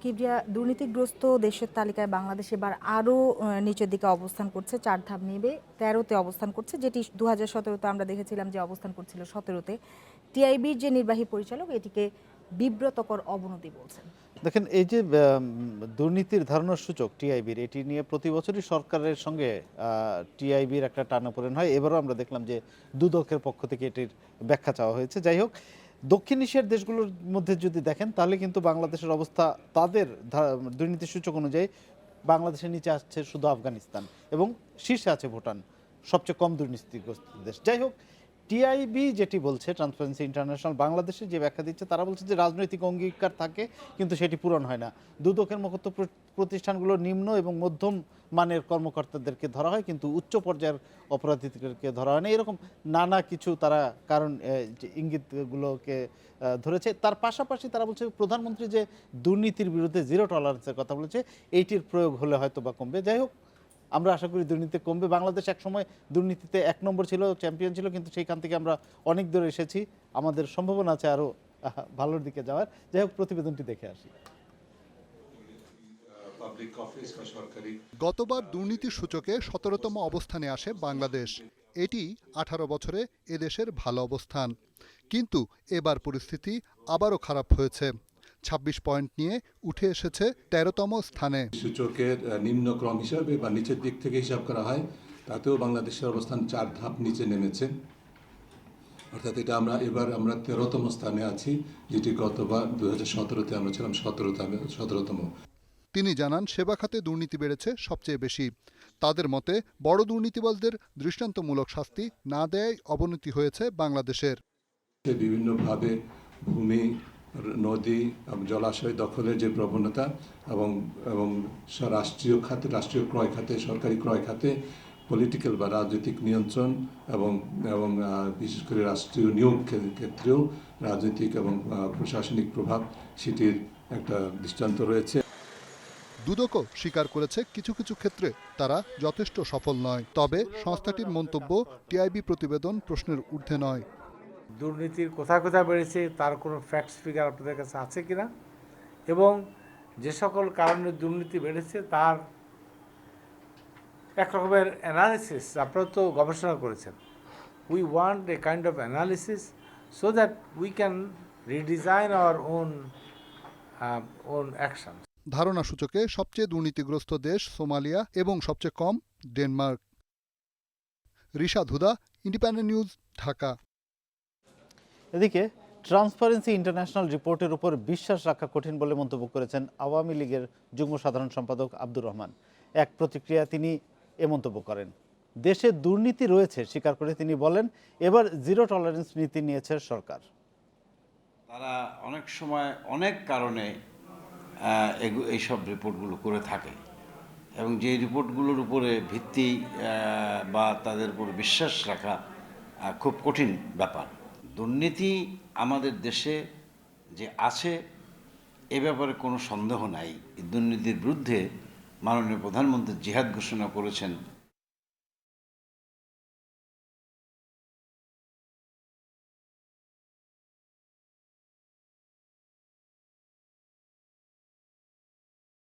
কিবরিয়া দুর্নীতিগ্রস্ত দেশের তালিকায় বাংলাদেশ এবার আরও নিচের দিকে অবস্থান করছে, চার ধাপ নেবে, তেরোতে অবস্থান করছে, যেটি দু হাজার সতেরোতে আমরা দেখেছিলাম যে অবস্থান করছিল সতেরোতে। টিআইবির যে নির্বাহী পরিচালক, এটিকে বিব্রতকর অবনতি বলছেন। দেখেন, এই যে দুর্নীতির ধারণার সূচক টিআইবির, এটি নিয়ে প্রতি বছরই সরকারের সঙ্গে টিআইবির একটা টানাপোড়েন হয়। এবারও আমরা দেখলাম যে দুদকের পক্ষ থেকে এটির ব্যাখ্যা চাওয়া হয়েছে। যাই হোক দক্ষিণ এশিয়ার দেশগুলোর মধ্যে যদি দেখেন, তাহলে কিন্তু বাংলাদেশের অবস্থা তাদের দুর্নীতি সূচক অনুযায়ী বাংলাদেশের নিচে আসছে শুধু আফগানিস্তান এবং শীর্ষে আছে ভুটান, সবচেয়ে কম দুর্নীতিগ্রস্ত দেশ। যাই হোক টিআইবি যেটি বলছে ট্রান্সপারেন্সি ইন্টারন্যাশনাল বাংলাদেশে যে ব্যাখ্যা দিচ্ছে, তারা বলছে যে রাজনৈতিক অঙ্গীকার থাকে, কিন্তু সেটি পূরণ হয় না। দুদকের মতো প্রতিষ্ঠানগুলো নিম্ন এবং মধ্যম মানের কর্মকর্তাদেরকে ধরা হয়, কিন্তু উচ্চ পর্যায়ের অপরাধীদেরকে ধরা হয় না। এরকম নানা কিছু তারা কারণ ইঙ্গিতগুলোকে ধরেছে। তার পাশাপাশি তারা বলছে, প্রধানমন্ত্রী যে দুর্নীতির বিরুদ্ধে জিরো টলারেন্সের কথা বলেছে, এইটির প্রয়োগ হলে হয়তো বা কমবে। যাই হোক আমরা আশা করি দুর্নীতি কমবে। বাংলাদেশ একসময় দুর্নীতিতে এক নম্বর ছিল চ্যাম্পিয়ন ছিল কিন্তু সেইখান থেকে আমরা অনেক দূরে এসেছি। আমাদের সম্ভাবনা আছে আরও ভালোর দিকে যাওয়ার। যাই হোক প্রতিবেদনটি দেখে আসি। গতবার দুর্নীতি সূচকে সতেরোতম অবস্থানে আসে বাংলাদেশ। এটি আঠারো বছরে এদেশের ভালো অবস্থান। কিন্তু এবার পরিস্থিতি আবারও খারাপ হয়েছে। ২৬ পয়েন্ট নিয়ে উঠে এসেছে তেরোতম স্থানে। সূচকের নিম্নক্রম হিসাবে বা নিচের দিক থেকে হিসাব করা হয় তাতেও বাংলাদেশের অবস্থান চার ধাপ নিচে নেমেছে। অর্থাৎ এটা আমরা এবার আমরা তেরোতম স্থানে আছি যেটি গতবার দু হাজার সতেরোতে আমরা ছিলাম সতেরোতম সতেরোতম। তিনি জানান সেবা খাতে দুর্নীতি বেড়েছে সবচেয়ে বেশি। তাদের মতে বড় দুর্নীতিবাজদের দৃষ্টান্তমূলক শাস্তি না দেয় অবনতি হয়েছে বাংলাদেশের। বিভিন্নভাবে ভূমি নদী এবং জলাশয় দখলের যে প্রবণতা এবং এবং রাষ্ট্রীয় খাতে, রাষ্ট্রীয় ক্রয় খাতে, সরকারি ক্রয় খাতে পলিটিক্যাল বা রাজনৈতিক নিয়ন্ত্রণ এবং এবং বিশেষ করে রাষ্ট্রীয় নিয়োগ ক্ষেত্রেও রাজনৈতিক এবং প্রশাসনিক প্রভাব সেটির একটা দৃষ্টান্ত রয়েছে। দুদকও স্বীকার করেছে কিছু কিছু ক্ষেত্রে তারা যথেষ্ট সফল নয়, তবে সংস্থাটির মন্তব্য টিআইবি প্রতিবেদন প্রশ্নের ঊর্ধ্বে নয়। দুর্নীতির কোথায় কোথায় বেড়েছে, তার কোনো ফ্যাক্টস ফিগার আপনাদের কাছে আছে কিনা? এবং যে সকল কারণে দুর্নীতি বেড়েছে, তার এক রকমের অ্যানালিসিস আপনারা তো গবেষণা করেছেন। We want a kind of analysis so that we can redesign our own own action ধারণা সূচকে সবচেয়ে দুর্নীতিগ্রস্ত দেশ সোমালিয়া এবং সবচেয়ে কম ডেনমার্ক। রিশাদ ধুদা ইন্ডিপেন্ডেন্ট নিউজ ঢাকা। এদিকে ট্রান্সপারেন্সি ইন্টারন্যাশনাল রিপোর্টের উপর বিশ্বাস রাখা কঠিন বলে মন্তব্য করেছেন আওয়ামী লীগের যুগ্ম সাধারণ সম্পাদক আব্দুর রহমান। এক প্রতিক্রিয়া তিনি এ মন্তব্য করেন। দেশে দুর্নীতি রয়েছে, স্বীকার করে তিনি বলেন, এবার জিরো টলারেন্স নীতি নিয়েছে সরকার। তারা অনেক সময় অনেক কারণে এইসব রিপোর্টগুলো করে থাকে। এবং যে রিপোর্টগুলোর উপরে ভিত্তি বা তাদের উপর বিশ্বাস রাখা খুব কঠিন ব্যাপার। দুর্নীতি আমাদের দেশে যে আছে, এ ব্যাপারে কোনো সন্দেহ নাই। দুর্নীতির বিরুদ্ধে মাননীয় প্রধানমন্ত্রী জিহাদ ঘোষণা করেছেন।